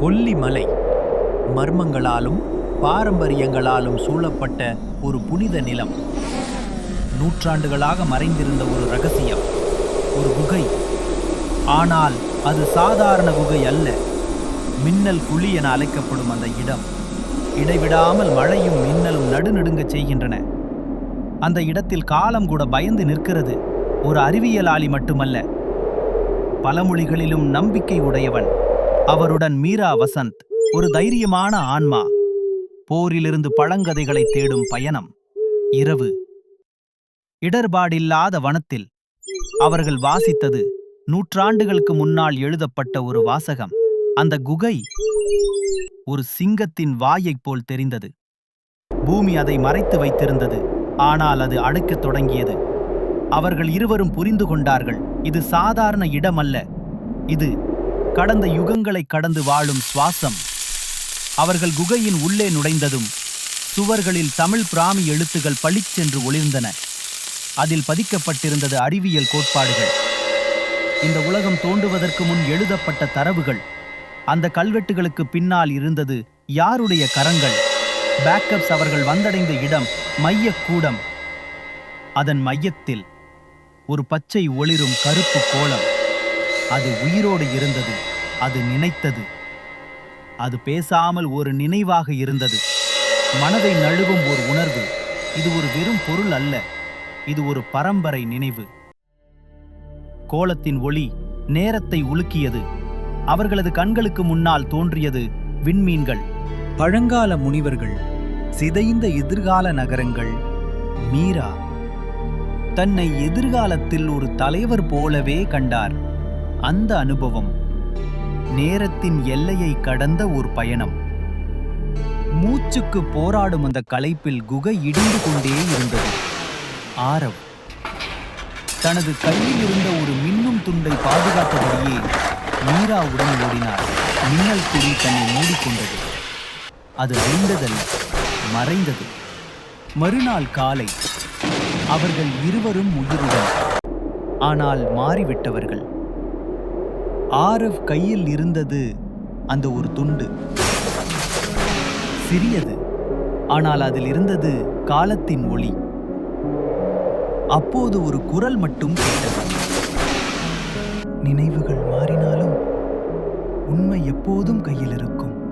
கொல்லிமலை. மர்மங்களாலும் பாரம்பரியங்களாலும் சூழப்பட்ட ஒரு புனித நிலம். நூற்றாண்டுகளாக மறைந்திருந்த ஒரு ரகசியம் ஒரு குகை. ஆனால் அது சாதாரண குகை அல்ல. மின்னல் குழி என அழைக்கப்படும் அந்த இடம். இடைவிடாமல் மழையும் மின்னலும் நடுநடுங்க செய்கின்றன. அந்த இடத்தில் காலம் கூட பயந்து நிற்கிறது. ஒரு அறிவியலாளி மட்டுமல்ல பலமொழிகளிலும் நம்பிக்கை உடையவன். அவருடன் மீரா வசந்த் ஒரு தைரியமான ஆன்மா. போரிலிருந்து பழங்கதைகளை தேடும் பயணம். இரவு. இடர்பாடில்லாத வனத்தில். அவர்கள் வாசித்தது நூற்றாண்டுகளுக்கு முன்னால் எழுதப்பட்ட ஒரு வாசகம். அந்த குகை ஒரு சிங்கத்தின் வாயைப் போல் தெரிந்தது. பூமி அதை மறைத்து வைத்திருந்தது ஆனால் அது அடுக்கத் தொடங்கியது. அவர்கள் இருவரும் புரிந்து கொண்டார்கள் இது சாதாரண இடமல்ல இது கடந்த யுகங்களை கடந்து வாழும் சுவாசம். அவர்கள் குகையின் உள்ளே நுழைந்ததும் சுவர்களில் தமிழ் பிராமி எழுத்துகள் பளிச்சென்று ஒளிர்ந்தன. அதில் பதிக்கப்பட்டிருந்தது அறிவியல் கோட்பாடுகள். இந்த உலகம் தோன்றுவதற்கு முன் எழுதப்பட்ட தரவுகள். அந்த கல்வெட்டுகளுக்கு பின்னால் இருந்தது யாருடைய கரங்கள்? பேக்கப்ஸ் அவர்கள் வந்தடைந்த இடம் மையக் கூடம். அதன் மையத்தில் ஒரு பச்சை ஒளிரும் கருப்பு கோலம். அது உயிரோடு இருந்தது. அது நினைத்தது. அது பேசாமல் ஒரு நினைவாக இருந்தது. மனதை நழுவும் ஒரு உணர்வு. இது ஒரு வெறும் பொருள் அல்ல. இது ஒரு பரம்பரை நினைவு. கோலத்தின் ஒளி நேரத்தை உலுக்கியது. அவர்களது கண்களுக்கு முன்னால் தோன்றியது விண்மீன்கள். பழங்கால முனிவர்கள். சிதைந்த எதிர்கால நகரங்கள். மீரா. தன்னை எதிர்காலத்தில் ஒரு தலைவர் போலவே கண்டார். அந்த அனுபவம். நேரத்தின் எல்லையை கடந்த ஒரு பயணம். மூச்சுக்கு போராடும் அந்த களைப்பில் குகை இடிந்து கொண்டே இருந்தது. ஆரவ். தனது கையில் இருந்த ஒரு மின்னும் துண்டை பாதுகாத்தபடியே மீராவுடன் ஓடினார். மின்னல் குடி தன்னை மூடிக்கொண்டது. அது அழிந்ததல்ல மறைந்தது. மறுநாள் காலை அவர்கள் இருவரும் உயிருடன் ஆனால் மாறிவிட்டவர்கள். ஆரவ் கையில் இருந்தது அந்த ஒரு துண்டு. சிறியது ஆனால் அதில் இருந்தது காலத்தின் ஒளி. அப்போது ஒரு குரல் மட்டும் கேட்டது. நினைவுகள் மாறினாலும் உண்மை எப்போதும் கையில் இருக்கும்.